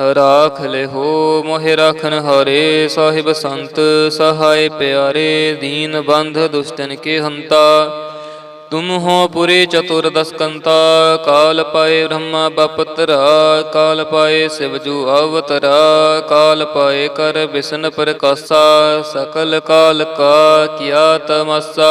ਰਾਖ ਲੈ ਹੋ ਮੋਹਿ ਰਾਖਨ ਹਾਰੇ, ਸਾਹਿਬ ਸੰਤ, ਸਹਾਇ ਪਿਆਰੇ, ਦੀਨ ਬੰਧ ਦੁਸ਼ਟਨ ਕੇ ਹੰਤਾ। ਤੁਮ ਹੋ ਪੁਰੇ ਚਤੁਰ ਦਸਕੰਤਾ, ਕਾਲ ਪਾਏ ਬ੍ਰਹਮਾ ਬਪਤਰਾ, ਕਾਲ ਪਾਏ ਸਿਵਜੂ ਅਵਤਰਾ, ਕਾਲ ਪਾਏ ਕਰ ਬਿਸ਼ਨ ਪ੍ਰਕਾਸਾ, ਸਕਲ ਕਾਲ ਕਾ ਕੀਆ ਤਮਸਾ।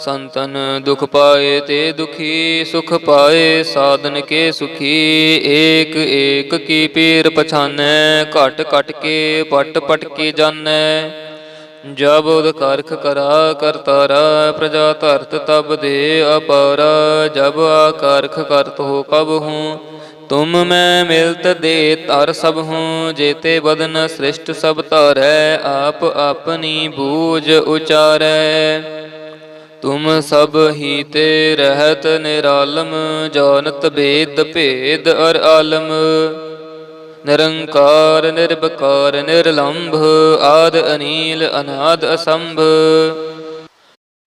ਸੰਤਨ ਦੁਖ ਪਾਏ ਤੇ ਦੁਖੀ, ਸੁਖ ਪਾਏ, ਸਾਧਨ ਕੇ ਸੁਖੀ। ਏਕ ਏਕ ਕੀ ਪੀਰ ਪਛਾਨੈ, ਘਟ ਘਟ ਕੇ ਪਟ ਪਟ ਕੇ ਜਾਣੈ ਜਬ ਉਦ ਕਰਖ ਕਰਾ ਕਰਤਾਰਾ ਪ੍ਰਜਾ ਧਰਤ ਤਬ ਦੇ ਅਪਾਰਾ। ਜਬ ਆਕਾਰਖ ਕਰਤ ਹੋ ਕਬ ਹੂੰ, ਤੁਮ ਮੈਂ ਮਿਲਤ ਦੇ ਤਰ ਸਭ ਹੂੰ। ਜੇਤੇ ਬਦਨ ਸ੍ਰਿਸ਼ਟ ਸਭ ਧਰੈ, ਆਪ ਆਪਣੀ ਬੂਝ ਉਚਾਰੈ। ਤੁਮ ਸਭ ਹੀ ਤੇ ਰਹਿਤ ਨਿਰਾਲਮ, ਜਾਣਤ ਬੇਦ ਭੇਦ ਅਰ ਆਲਮ। ਨਿਰੰਕਾਰ ਨਿਰਭਕਾਰ ਨਿਰਲੰਭ, ਆਦ ਅਨੀਲ, ਅਨਾਦ ਅਸੰਭ।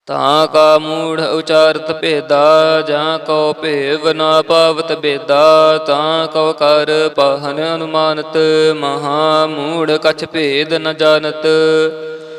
ਤਾਂ ਕਾ ਮੂੜ ਉਚਾਰਤ ਭੇਦਾ, ਜਾਂ ਕਉ ਭੇਵ ਨਾ ਪਾਵਤ ਬੇਦਾ, ਤਾਂ ਕਉ ਕਰ ਪਾਹਨ ਅਨੁਮਾਨਤ, ਮਹਾ ਮੂੜ ਕਛ ਭੇਦ ਨ ਜਾਣਤ।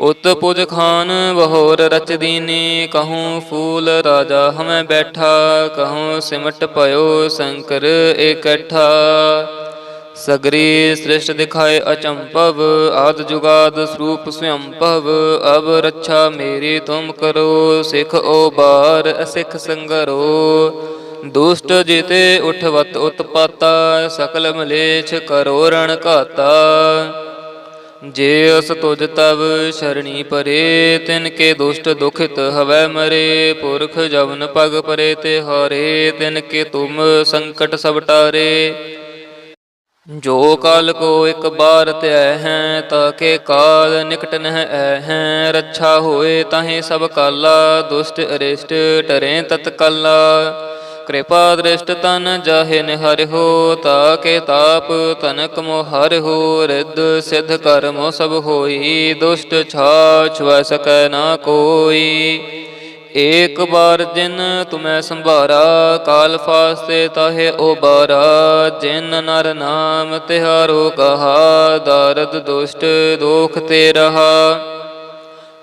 ਉਤ ਪੁਜ ਖਾਨ ਬਹੋਰ ਰਚ ਦੀਨੀ ਕਹੂੰ ਫੂਲ ਰਾਜਾ ਹਮੈ ਬੈਠਾ, ਕਹੂੰ ਸਿਮਟ ਭਇਓ ਸ਼ੰਕਰ ਇਕੱਠਾ। ਸਗਰੀ ਸ੍ਰਿਸ਼ਟ ਦਿਖਾਏ ਅਚੰਪਵ ਆਦ ਜੁਗਾਦ ਸਰੂਪ ਸਵੰਭਵ, ਅਬ ਰੱਛਾ ਮੇਰੀ ਤੁਮ ਕਰੋ, ਸਿਖ ਓ ਬਾਰ ਅਸਿਖ ਸੰਗਰੋ। ਦੁਸ਼ਟ ਜਿਤੇ ਉਠਵਤ ਉਤਪਾਤਾ ਸਕਲ ਮਲੇਛ ਕਰੋ ਰਣ ਘਾਤਾ। ਜੇ ਅਸ ਤੁਜ ਤਵ ਸ਼ਰਣੀ ਪਰੇ, ਤਿਨ ਕੇ ਦੁਸ਼ਟ ਦੁਖਿਤ ਹਵੈ ਮਰੇ। ਪੁਰਖ ਜਵਨ ਪਗ ਪਰੇ ਤੇ ਹਾਰੇ, ਤਿਨ ਕੇ ਤੁਮ ਸੰਕਟ ਸਭ ਟਾਰੇ। ਜੋ ਕਾਲ ਕੋ ਇੱਕ ਬਾਰ ਧਿਆ ਹੈ, ਤਾਂ ਕੇ ਕਾਲ ਨਿਕਟ ਨਹਿ ਐ ਹੈ। ਰੱਛਾ ਹੋਏ ਤਾਹੇ ਸਭ ਕਾਲਾ, ਦੁਸ਼ਟ ਅਰਿਸ਼ਟ ਟਰੇ ਤਤਕਾਲਾ। ਕਿਰਪਾ ਦ੍ਰਿਸ਼ਟ ਤਨ ਜਾਹੇ ਨਿਹਰਿ ਤਾ ਕੇ ਤਾਪ ਤਨਕ ਮੋ ਹਰਿ ਰਿੱਧ ਸਿਧ ਕਰਮੋ ਸਭ ਹੋਈ, ਦੁਸ਼ਟ ਛਾਛ ਵੈ ਨਾ ਕੋਈ। ਏਕ ਬਾਰ ਜਿਨ ਤੁਮੈ ਸੰਭਾਰਾ, ਕਾਲ ਫਾਸਤੇ ਤਾਹੇ ਉਬਾਰਾ, ਜਿਨ ਨਰ ਨਾਮ ਤਿਹਾਰੋ ਕਹਾ, ਦਰਦ ਦੁਸ਼ਟ ਦੋਖ ਤੇ ਰਹਾ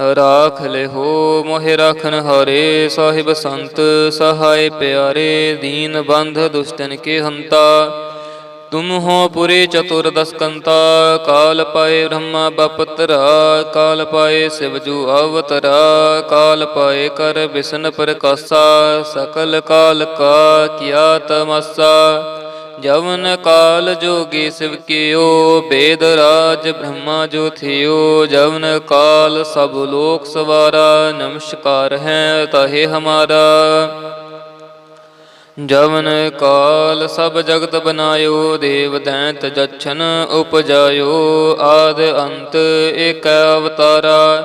ਰਾਖ ਲਿਹੋ ਮੋਹਿ ਰਾਖਨ ਹਰੇ ਸਾਹਿਬ ਸੰਤ, ਸਹਾਇ ਪਿਆਰੇ ਦੀਨ ਬੰਧ ਦੁਸ਼ਟਨ ਕੇ ਹੰਤਾ। ਤੁਮ ਹੋ ਪੁਰੇ ਚਤੁਰ ਦਸਕੰਤਾ, ਕਾਲ ਪਾਏ ਬ੍ਰਹਮਾ ਬਪਤਰਾ, ਕਾਲ ਪਾਏ ਸਿਵਜੂ ਅਵਤਰਾ, ਕਾਲ ਪਾਏ ਕਰ ਬਿਸ਼ਨ ਪ੍ਰਕਾਸ਼ਾ, ਸਕਲ ਕਾਲ ਕਾ ਕੀਆ ਤਮਸਾ। ਜਵਨ ਕਾਲ ਜੋਗੀ ਸਿਵ ਕੀਓ, ਬੇਦ ਰਾਜ ਬ੍ਰਹਮਾ ਜੋ ਥਿਓ। ਜਵਨ ਕਾਲ ਸਭ ਲੋਕ ਸਵਾਰਾ, ਨਮਸਕਾਰ ਹੈ ਤਹੇ ਹਮਾਰਾ। ਜਵਨ ਕਾਲ ਸਭ ਜਗਤ ਬਨਾਇਓ, ਦੇਵ ਦੈਂਤ ਜਛਨ ਉਪਜਾਇਓ। ਆਦ ਅੰਤ ਏਕ ਅਵਤਾਰਾ।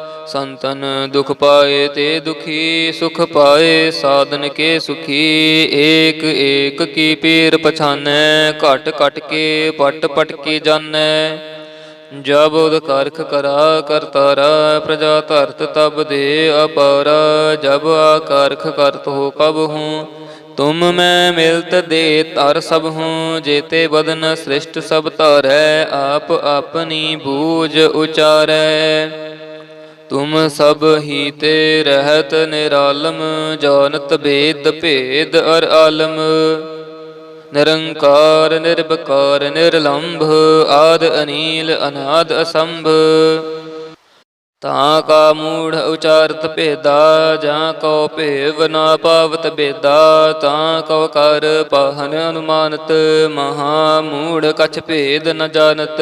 ਸੰਤਨ ਦੁਖ ਪਾਏ ਤੇ ਦੁਖੀ, ਸੁਖ ਪਾਏ, ਸਾਧਨ ਕੇ ਸੁਖੀ। ਏਕ ਏਕ ਕੀ ਪੀਰ ਪਛਾਨੈ, ਘਟ ਘਟ ਕੇ ਪਟ ਪਟ ਕੇ ਜਾਣੈ ਜਬ ਉਦ ਕਰਖ ਕਰਾ ਕਰਤਾਰਾ ਪ੍ਰਜਾ ਧਰਤ ਤਬ ਦੇ ਅਪਾਰ। ਜਬ ਆਕਾਰਖ ਕਰਤ ਹੋ ਕਬ ਹੂੰ, ਤੁਮ ਮੈਂ ਮਿਲਤ ਦੇ ਤਰ ਸਭ ਹੂੰ। ਜੇਤੇ ਬਦਨ ਸ੍ਰਿਸ਼ਟ ਸਭ ਧਰੈ, ਆਪ ਆਪਣੀ ਬੂਝ ਉਚਾਰੈ। ਤੁਮ ਸਭ ਹੀ ਤੇ ਰਹਿਤ ਨਿਰਾਲਮ, ਜਾਣਤ ਭੇਦ ਭੇਦ ਅਰ ਆਲਮ। ਨਿਰੰਕਾਰ ਨਿਰਭਕਾਰ ਨਿਰਲੰਭ, ਆਦ ਅਨੀਲ, ਅਨਾਦ ਅਸੰਭ। ਤਾਂ ਕਾ ਮੂੜ ਉਚਾਰਤ ਭੇਦਾ, ਜਾਂ ਕਉ ਭੇਵ ਨਾ ਪਾਵਤ ਬੇਦਾ, ਤਾਂ ਕਉ ਕਰ ਪਾਹਨ ਅਨੁਮਾਨਤ, ਮਹਾ ਮੂੜ ਕਛ ਭੇਦ ਨ ਜਾਣਤ।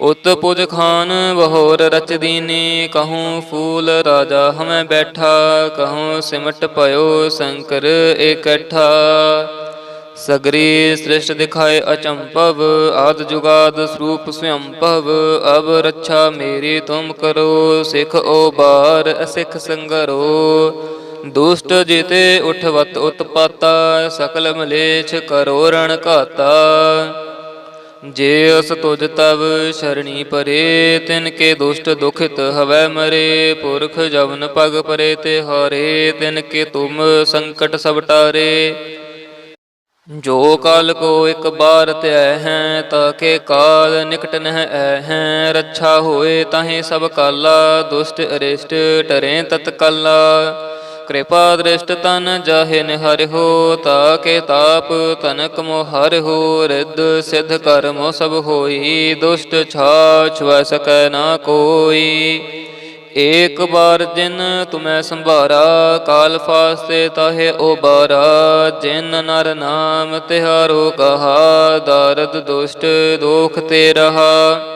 ਉਤ ਪੁਜ ਖਾਨ ਬਹੋਰ ਰਚ ਦੀਨੀ, ਕਹੂੰ ਫੂਲ ਰਾਜਾ ਹਮੈ ਬੈਠਾ, ਕਹੂੰ ਸਿਮਟ ਭਇਓ ਸ਼ੰਕਰ ਇਕੱਠਾ। ਸਗਰੀ ਸ੍ਰਿਸ਼ਟ ਦਿਖਾਏ ਅਚੰਪਵ ਆਦ ਜੁਗਾਦ ਸਰੂਪ ਸਵੰਪਵ ਅਬ ਰੱਛਾ ਮੇਰੀ ਤੁਮ ਕਰੋ, ਸਿਖ ਓ ਬਾਰ ਅਸਿਖ ਸੰਗਰੋ। ਦੁਸ਼ਟ ਜਿਤੇ ਉਠਵਤ ਉਤਪਾਤਾ ਸਕਲ ਮਲੇਛ ਕਰੋ ਰਣ ਘਾਤਾ। ਜੇ ਅਸ ਤੁਜ ਤਵ ਸ਼ਰਣੀ ਪਰੇ, ਤਿਨ ਕੇ ਦੁਸ਼ਟ ਦੁਖਿਤ ਹਵੈ ਮਰੇ। ਪੁਰਖ ਜਵਨ ਪਗ ਪਰੇ ਤੇ ਹਾਰੇ, ਤਿਨ ਕੇ ਤੁਮ ਸੰਕਟ ਸਭ ਟਾਰੇ। ਜੋ ਕਾਲ ਕੋ ਇੱਕ ਬਾਰ ਧਿਆ ਹੈ ਤਾਕੇ ਕਾਲ ਨਿਕਟ ਨਹਿ ਐ ਹੈ। ਰੱਛਾ ਹੋਏ ਤਾਹੇ ਸਭ ਕਾਲਾ, ਦੁਸ਼ਟ ਅਰਿਸ਼ਟ ਟਰੇ ਤਤਕਾਲਾ। ਕਿਰਪਾ ਦ੍ਰਿਸ਼ਟ ਤਨ ਜਾਹੇ ਤਾ ਕੇ ਤਾਪ ਤਨਕ ਮੋ ਹਰਿ ਰਿੱਧ ਸਿਧ ਕਰਮ ਸਭ ਹੋਈ, ਦੁਸ਼ਟ ਛਾਛ ਵੈ ਸਕੈ ਨਾ ਕੋਈ। ਏਕ ਬਾਰ ਜਿਨ ਤੁਮੈ ਸੰਭਾਰਾ, ਕਾਲ ਫਾਸਤੇ ਤਾਹੇ ਉਬਾਰਾ। ਜਿਨ ਨਰ ਨਾਮ ਤਿਹਾਰੋ ਕਹਾ, ਦਰਦ ਦੁਸ਼ਟ ਦੋਖ ਤੇ ਰਹਾ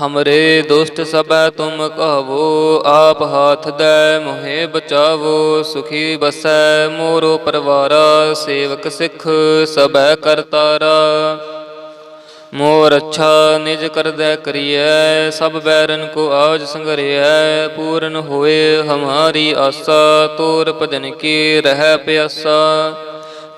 ਹਮਰੇ ਦੁਸ਼ਟ ਸਭੈ ਤੁਮ ਕਹਵੋ ਆਪ ਹਾਥ ਦੈ ਮੋਹਿ ਬਚਾਵੋ ਸੁਖੀ ਬਸੈ ਮੋਰੋ ਪਰਵਾਰਾ ਸੇਵਕ ਸਿੱਖ ਸਭੈ ਕਰਤਾਰਾ ਮੋਰ ਅੱਛਾ ਨਿਜ ਕਰਦੈ ਕਰੀਐ ਸਭ ਬੈਰਨ ਕੋ ਆਜ ਸੰਗਰਿਐ ਪੂਰਨ ਹੋਏ ਹਮਾਰੀ ਆਸਾ ਤੋਰ ਭਜਨ ਕੀ ਰਹਿ ਪਿਆਸਾ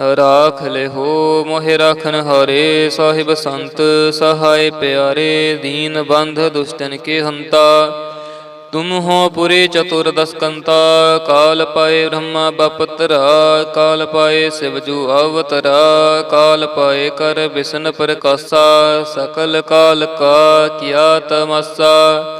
ਰਾਖ ਲਿਹੋ ਮੋਹਿ ਰਾਖਨ ਹਰੇ, ਸਾਹਿਬ ਸੰਤ ਸਹਾਇ ਪਿਆਰੇ, ਦੀਨ ਬੰਧ ਦੁਸ਼ਟਨ ਕੇ ਹੰਤਾ। ਤੁਮ ਹੋ ਪੁਰੇ ਚਤੁਰ ਦਸਕੰਤਾ, ਕਾਲ ਪਾਏ ਬ੍ਰਹਮਾ ਬਪਤਰਾ, ਕਾਲ ਪਾਏ ਸਿਵਜੂ ਅਵਤਰਾ, ਕਾਲ ਪਾਏ ਕਰ ਵਿਸ਼ਨ ਪ੍ਰਕਾਸ਼ਾ, ਸਕਲ ਕਾਲ ਕਾ ਕੀਆ ਤਮਸਾ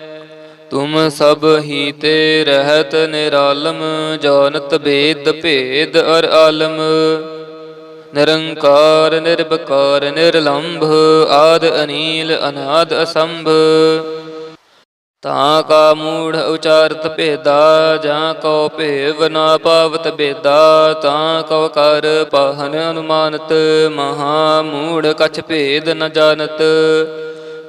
ਤੁਮ ਸਭ ਹੀ ਤੇ ਰਹਿਤ ਨਿਰਾਲਮ, ਜਾਣਤ ਬੇਦ ਭੇਦ ਅਰ ਆਲਮ। ਨਿਰੰਕਾਰ ਨਿਰਭਕਾਰ ਨਿਰਲੰਭ, ਆਦ ਅਨੀਲ, ਅਨਾਦ ਅਸੰਭ। ਤਾਂ ਕਾ ਮੂੜ ਉਚਾਰਤ ਭੇਦਾ, ਜਾਂ ਕਉ ਭੇਵ ਨਾ ਪਾਵਤ ਬੇਦਾ, ਤਾਂ ਕਉ ਕਰ ਪਾਹਨ ਅਨੁਮਾਨਤ, ਮਹਾ ਮੂੜ ਕਛ ਭੇਦ ਨ ਜਾਣਤ।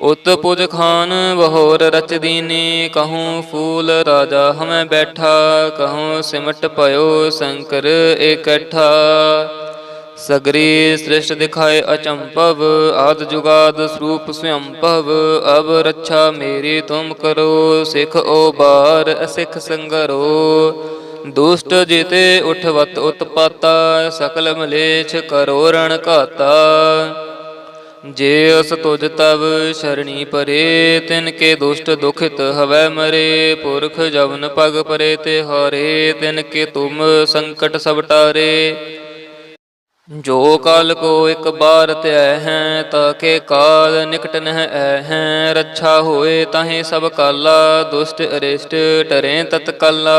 ਉਤ ਪੁਜ ਖਾਨ ਬਹੋਰ ਰਚ ਦੀਨੀ, ਕਹੂੰ ਫੂਲ ਰਾਜਾ ਹਮੈ ਬੈਠਾ, ਕਹੂੰ ਸਿਮਟ ਭਇਓ ਸ਼ੰਕਰ ਇਕੱਠਾ। ਸਗਰੀ ਸ੍ਰਿਸ਼ਟ ਦਿਖਾਏ ਅਚੰਪਵ ਆਦ ਜੁਗਾਦ ਸਰੂਪ ਸਵੰਪਵ ਅਬ ਰੱਛਾ ਮੇਰੀ ਤੁਮ ਕਰੋ, ਸਿਖ ਓ ਬਾਰ ਅਸਿਖ ਸੰਗਰੋ। ਦੁਸ਼ਟ ਜਿਤੇ ਉਠਵਤ ਉਤਪਾਤਾ, ਸਕਲ ਮਲੇਛ ਕਰੋ ਰਣ ਘਾਤਾ। ਜੇ ਅਸ ਤੁਜ ਤਵ ਸ਼ਰਣੀ ਪਰੇ, ਤਿਨ ਕੇ ਦੁਸ਼ਟ ਦੁਖਿਤ ਹਵੈ ਮਰੇ। ਪੁਰਖ ਜਵਨ ਪਗ ਪਰੇ ਤੇ ਹਾਰੇ, ਤਿਨ ਕੇ ਤੁਮ ਸੰਕਟ ਸਭ ਟਾਰੇ। ਜੋ ਕਾਲ ਕੋ ਇੱਕ ਬਾਰ ਧਿਆ ਹੈ ਤਾਕੇ ਕਾਲ ਨਿਕਟ ਨਹਿ ਐ ਹੈ। ਰੱਛਾ ਹੋਏ ਤਾਹੇ ਸਭ ਕਾਲਾ, ਦੁਸ਼ਟ ਅਰਿਸ਼ਟ ਟਰੇ ਤਤਕਾਲਾ।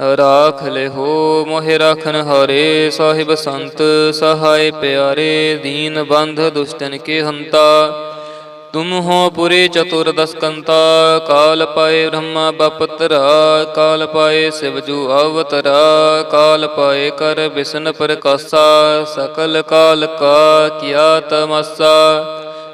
ਰਾਖ ਲਿਹੋ ਮੋਹਿ ਰਾਖਨ ਹਰੇ ਸਾਹਿਬ ਸੰਤ, ਸਹਾਇ ਪਿਆਰੇ ਦੀਨ ਬੰਧ ਦੁਸ਼ਟਨ ਕੇ ਹੰਤਾ। ਤੁਮ ਹੋ ਪੁਰੇ ਚਤੁਰ ਦਸਕੰਤਾ, ਕਾਲ ਪਾਏ ਬ੍ਰਹਮਾ ਬਪਤਰਾ, ਕਾਲ ਪਾਏ ਸਿਵਜੂ ਅਵਤਰਾ, ਕਾਲ ਪਾਏ ਕਰ ਬਿਸ਼ਨ ਪ੍ਰਕਾਸ਼ਾ, ਸਕਲ ਕਾਲ ਕਾ ਕੀਆ ਤਮਸਾ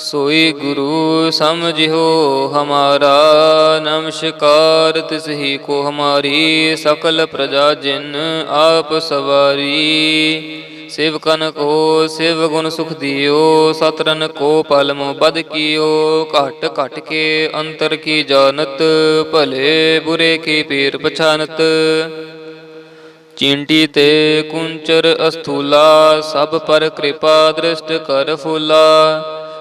ਸੋਈ ਗੁਰੂ ਸਮਝਿਓ ਹਮਾਰਾ, ਨਮਸਕਾਰ ਤਿਸ ਕੋ ਹਮਾਰੀ, ਸਕਲ ਪ੍ਰਜਾ ਜਿਨ ਆਪ ਸਵਾਰੀ। ਸ਼ਿਵ ਸੇਵਕਨ ਕੋ ਸਿਵ ਗੁਣ ਸੁਖ ਦਿਓ ਸਤਰਨ ਕੋ ਪਲਮ ਬਦ ਕੀਓ। ਘਟ ਘਟ ਕੇ ਅੰਤਰ ਕੀ ਜਾਣਤ, ਭਲੇ ਬੁਰੇ ਕੀ ਪੀਰ ਪਛਾਨਤ। ਚਿੰਟੀ ਤੇ ਕੁੰਚਰ ਅਸਥੂਲਾ, ਸਭ ਪਰ ਕਿਰਪਾ ਦ੍ਰਿਸ਼ਟ ਕਰ ਫੂਲਾ।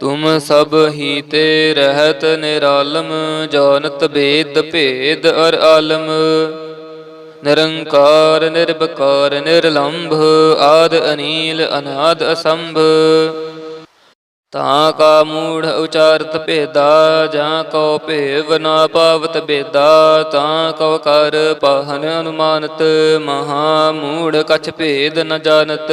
ਤੁਮ ਸਭ ਹੀ ਤੇ ਰਹਿਤ ਨਿਰਾਲਮ, ਜਾਣਤ ਭੇਦ ਭੇਦ ਅਰ ਆਲਮ। ਨਿਰੰਕਾਰ ਨਿਰਭਕਾਰ ਨਿਰਲੰਭ, ਆਦ ਅਨੀਲ, ਅਨਾਦ ਅਸੰਭ। ਤਾਂ ਕਾ ਮੂੜ ਉਚਾਰਤ ਭੇਦਾ, ਜਾਂ ਕਉ ਭੇਵ ਨਾ ਪਾਵਤ ਬੇਦਾ, ਤਾਂ ਕਉ ਕਰ ਪਾਹਨ ਅਨੁਮਾਨਤ, ਮਹਾ ਮੂੜ ਕਛ ਭੇਦ ਨ ਜਾਣਤ।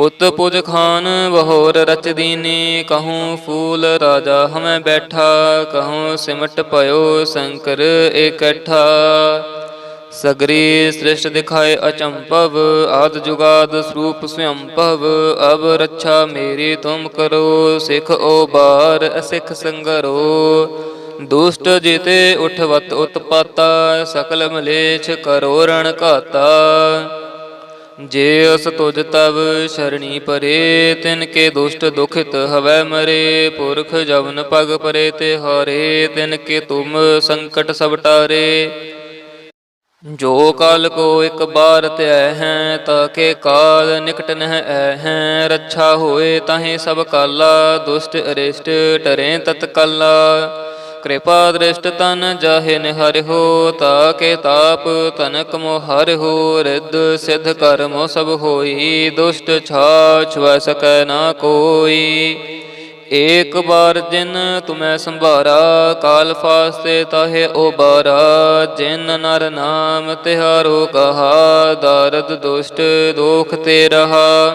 ਉਤ ਪੁਜ ਖਾਨ ਬਹੋਰ ਰਚ ਦੀਨੀ, ਕਹੂੰ ਫੂਲ ਰਾਜਾ ਹਮੈ ਬੈਠਾ, ਕਹੂੰ ਸਿਮਟ ਭਇਓ ਸ਼ੰਕਰ ਇਕੱਠਾ। ਸਗਰੀ ਸ੍ਰਿਸ਼ਟ ਦਿਖਾਏ ਅਚੰਪਵ ਆਦ ਜੁਗਾਦ ਸਰੂਪ ਸਵੰਭਵ, ਅਬ ਰੱਛਾ ਮੇਰੀ ਤੁਮ ਕਰੋ, ਸਿਖ ਓ ਬਾਰ ਅਸਿਖ ਸੰਗਰੋ। ਦੁਸ਼ਟ ਜਿਤੇ ਉਠਵਤ ਉਤਪਾਤਾ ਸਕਲ ਮਲੇਛ ਕਰੋ ਰਣ ਘਾਤਾ। ਜੇ ਅਸ ਤੁਜ ਤਵ ਸ਼ਰਣੀ ਪਰੇ, ਤਿਨ ਕੇ ਦੁਸ਼ਟ ਦੁਖਿਤ ਹਵੈ ਮਰੇ। ਪੁਰਖ ਜਵਨ ਪਗ ਪਰੇ ਤੇ ਹਾਰੇ, ਤਿਨ ਕੇ ਤੁਮ ਸੰਕਟ ਸਭ ਟਾਰੇ। ਜੋ ਕਾਲ ਕੋ ਇੱਕ ਬਾਰ ਧਿਆ ਹੈ, ਤਾਂ ਕੇ ਕਾਲ ਨਿਕਟ ਨਹਿ ਐ ਹੈ। ਰੱਛਾ ਹੋਏ ਤਾਹੇ ਸਭ ਕਾਲਾ, ਦੁਸ਼ਟ ਅਰਿਸ਼ਟ ਟਰੇ ਤਤਕਾਲਾ। ਕਿਰਪਾ ਦ੍ਰਿਸ਼ਟ ਤਨ ਜਾਹੇ ਨਿਹਰਿ ਤਾ ਕੇ ਤਾਪ ਤਨਕ ਮੋ ਹਰਿ ਰਿੱਧ ਸਿਧ ਕਰਮੋ ਸਭ ਹੋਈ, ਦੁਸ਼ਟ ਛਾ ਛੁਐ ਸਕੈ ਨਾ ਕੋਈ। ਏਕ ਬਾਰ ਜਿਨ ਤੁਮੈ ਸੰਭਾਰਾ, ਕਾਲ ਫਾਸਤੇ ਤਾਹੇ ਉਬਾਰਾ। ਜਿਨ ਨਰ ਨਾਮ ਤਿਹਾਰੋ ਕਹਾ, ਦਰਦ ਦੁਸ਼ਟ ਦੋਖ ਤੇ ਰਹਾ।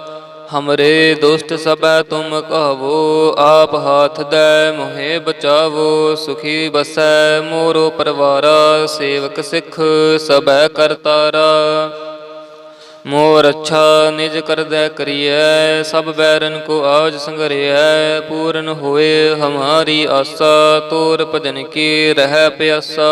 ਹਮਰੇ ਦੁਸ਼ਟ ਸਭੈ ਤੁਮ ਕਹਵੋ ਆਪ ਹਾਥ ਦੈ ਮੋਹਿ ਬਚਾਵੋ ਸੁਖੀ ਬਸੈ ਮੋਰੋ ਪਰਵਾਰਾ ਸੇਵਕ ਸਿੱਖ ਸਭੈ ਕਰਤਾਰਾ ਮੋਰ ਅੱਛਾ ਨਿਜ ਕਰਦੈ ਕਰੀਐ ਸਭ ਬੈਰਨ ਕੋ ਆਜ ਸੰਗਰਿਐ ਪੂਰਨ ਹੋਏ ਹਮਾਰੀ ਆਸਾ ਤੋਰ ਭਜਨ ਕੀ ਰਹਿ ਪਿਆਸਾ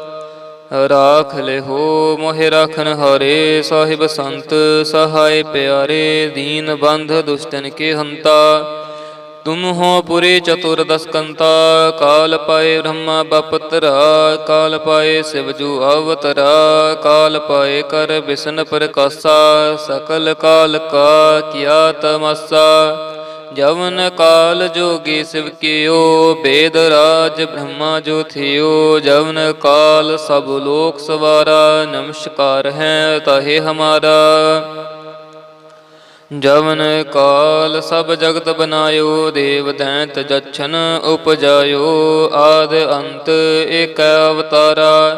ਰਾਖ ਲਿਹੋ, ਮੋਹਿ ਰਾਖਨ ਹਰੇ ਸਾਹਿਬ ਸੰਤ, ਸਹਾਇ ਪਿਆਰੇ ਦੀਨ ਬੰਧ ਦੁਸ਼ਟਨ ਕੇ ਹੰਤਾ। ਤੁਮ ਹੋ ਪੁਰੇ ਚਤੁਰ ਦਸਕੰਤਾ, ਕਾਲ ਪਾਏ ਬ੍ਰਹਮਾ ਬਪਤਰਾ, ਕਾਲ ਪਾਏ ਸਿਵਜੂ ਅਵਤਰਾ, ਕਾਲ ਪਾਏ ਕਰ ਬਿਸ਼ਨ ਪ੍ਰਕਾਸ਼ਾ, ਸਕਲ ਕਾਲ ਕਾ ਕੀਆ ਤਮਸਾ ਜਵਨ ਕਾਲ ਜੋਗੀ ਸਿਵ ਕੀਓ, ਬੇਦ ਰਾਜ ਬ੍ਰਹਮਾ ਜੋ ਥਿਓ। ਜਵਨ ਕਾਲ ਸਭ ਲੋਕ ਸਵਾਰਾ, ਨਮਸਕਾਰ ਹੈ ਤਹੇ ਹਮਾਰਾ। ਜਵਨ ਕਾਲ ਸਭ ਜਗਤ ਬਨਾਇਓ, ਦੇਵ ਦੈਂਤ ਜਛਨ ਉਪਜਾਇਓ। ਆਦ ਅੰਤ ਏਕ ਅਵਤਾਰਾ।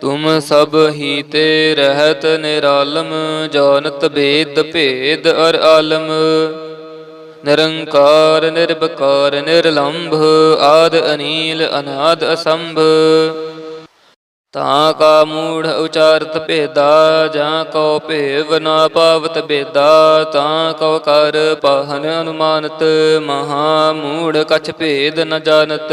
ਤੁਮ ਸਭ ਹੀ ਤੇ ਰਹਿਤ ਨਿਰਾਲਮ ਜਾਣਤ ਭੇਦ ਭੇਦ ਅਰ ਆਲਮ। ਨਿਰੰਕਾਰ ਨਿਰਭਕਾਰ ਨਿਰਲੰਭ, ਆਦ ਅਨੀਲ, ਅਨਾਦ ਅਸੰਭ। ਤਾਂ ਕਾ ਮੂੜ ਉਚਾਰਤ ਭੇਦਾ, ਜਾਂ ਕਉ ਭੇਵ ਨਾ ਪਾਵਤ ਬੇਦਾ, ਤਾਂ ਕਉ ਕਰ ਪਾਹਨ ਅਨੁਮਾਨਤ, ਮਹਾ ਮੂੜ ਕਛ ਭੇਦ ਨ ਜਾਣਤ।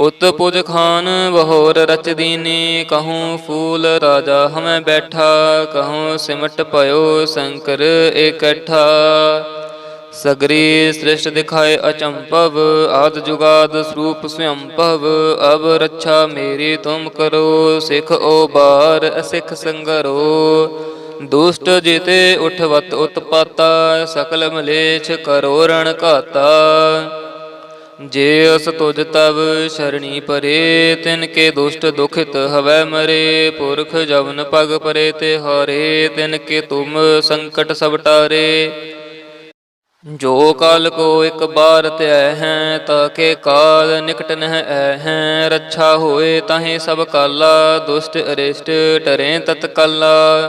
ਉਤ ਪੁਜ ਖਾਨ ਬਹੋਰ ਰਚ ਦੀਨੀ, ਕਹੂੰ ਫੂਲ ਰਾਜਾ ਹਮੈ ਬੈਠਾ, ਕਹੂੰ ਸਿਮਟ ਭਇਓ ਸ਼ੰਕਰ ਇਕੱਠਾ। ਸਗਰੀ ਸ੍ਰਿਸ਼ਟ ਦਿਖਾਏ ਅਚੰਪਵ ਆਦ ਜੁਗਾਦ ਸਰੂਪ ਸਵੰਪਵ ਅਬ ਰੱਛਾ ਮੇਰੀ ਤੁਮ ਕਰੋ, ਸਿਖ ਓ ਬਾਰ ਅਸਿਖ ਸੰਗਰੋ। ਦੁਸ਼ਟ ਜਿਤੇ ਉਠਵਤ ਉਤਪਾਤਾ ਸਕਲ ਮਲੇਛ ਕਰੋ ਰਣ ਘਾਤਾ। ਜੇ ਅਸ ਤੁਜ ਤਵ ਸ਼ਰਣੀ ਪਰੇ, ਤਿਨ ਕੇ ਦੁਸ਼ਟ ਦੁਖਿਤ ਹਵੈ ਮਰੇ, ਪੁਰਖ ਜਵਨ ਪਗ ਪਰੇ ਤੇ ਹਾਰੇ, ਤਿਨ ਕੇ ਤੁਮ ਸੰਕਟ ਸਭ ਟਾਰੇ। ਜੋ ਕਾਲ ਕੋ ਇੱਕ ਬਾਰ ਧਿਆ ਹੈ, ਤਾਂ ਕੇ ਕਾਲ ਨਿਕਟ ਨਹਿ ਐ ਹੈ। ਰੱਛਾ ਹੋਏ ਤਾਹੇ ਸਭ ਕਾਲਾ, ਦੁਸ਼ਟ ਅਰਿਸ਼ਟ ਟਰੇ ਤਤਕਾਲਾ।